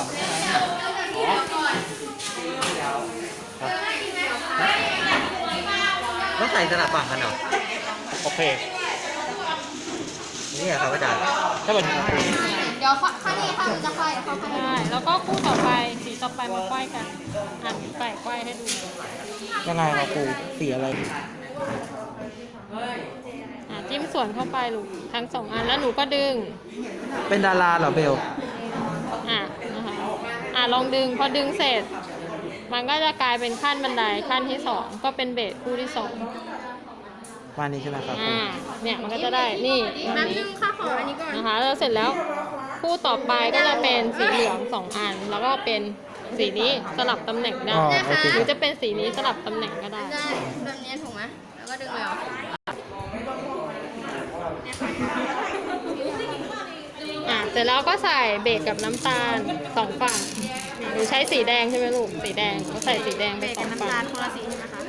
ก่อนใช่ไหมอ๋อครับต้องใส่สลับฝั่งกันเหรอ โอเค นี่เหรอครับอาจารย์ถ้าเป็นเดี๋ยวข้างนี้ค่ะมันจะไฟเดี๋ยวเขาไฟได้แล้วก็คู่ต่อไปสีต่อไปมาไขว้กันอ่านไก่ไขว้ให้ดูยังไงครับครูสีอะไรอะจิ้มส่วนเข้าไปลูกทั้งสองอันแล้วหนูก็ดึง เป็นดาราเหรอเบล อะลองดึงพอดึงเสร็จ มันก็จะกลายเป็นขั้นบันไดขั้นที่สองก็เป็นเบสคู่ที่สองวันนี้ใช่ไหมครับครูอ่าเนี่ยมันก็จะได้นี่แบบแป๊บนี้นึงค่ะขออันนี้ก่อน นะคะแล้วเสร็จแล้วคู่ต่อไปก็จะเป็นสีเหลืองสองอัน แล้วก็เป็นสีนี้สลับตำแหน่งได้อ๋อโอเคหรือจะเป็นสีนี้สลับตำแหน่งก็ได้ ได้แบบนี้ถูกไหมแล้วก็ดึงเลยเหรอ อะ เสร็จแล้วก็ใส่เบรกกับน้ำตาลสองฝั่งหนูใช้สีแดงใช่ไหมลูก สีแดงก็ใส่สีแดงไปเบรกสอกับงน้ำฝั่ตางลคนละสีใช่ไหมคะ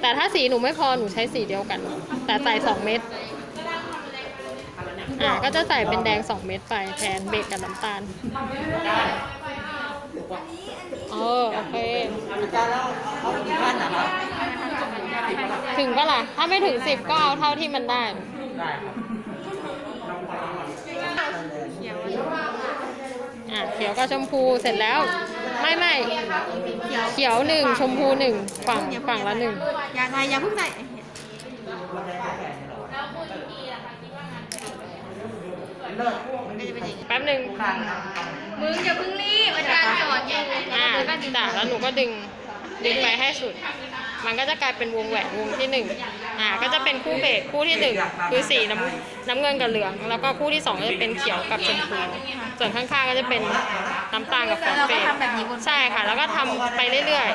แต่ถ้าสีหนูไม่พอหนูใช้สีเดียวกัน แต่ใส่สองเม็ดอะก็จะใส่เป็นแดงสองเม็ดไปแทนเบรกกับน้ำตาลเออโอเคอาจารย์แล้วเอากี่ขั้นนะครับถึงก็ล่ะ ถ้าไม่ถึงสิบก็เอาเท่าที่มันได้ ได้ครับ อะเขียวกับชมพูเสร็จแล้ว ไม่ไม่เขียวหนึ่งชมพูหนึ่งฝั่งฝั่งละหนึ่งอย่าใส่อย่าเพิ่งใส่มันก็จะเป็นอย่างนี้แป๊บหนึ่งมึงอย่าเพิ่งรีบอาจารย์สอนอยู่อะจ้ะแล้วหนูก็ดึง ดึงไปให้สุด มันก็จะกลายเป็นวงแหวนวงที่หนึ่งอ่าก็จะเป็นคู่เบสคู่ที่หนึ่งคือสีน้ำน้ำเงินกับเหลือง แล้วก็คู่ที่สองก็จะเป็นเขียวกับชมพูส่วนข้างๆก็จะเป็นน้ำตาลกับฟองเฟก็ตใช่ค่ะ แล้วก็ทำไปเรื่อย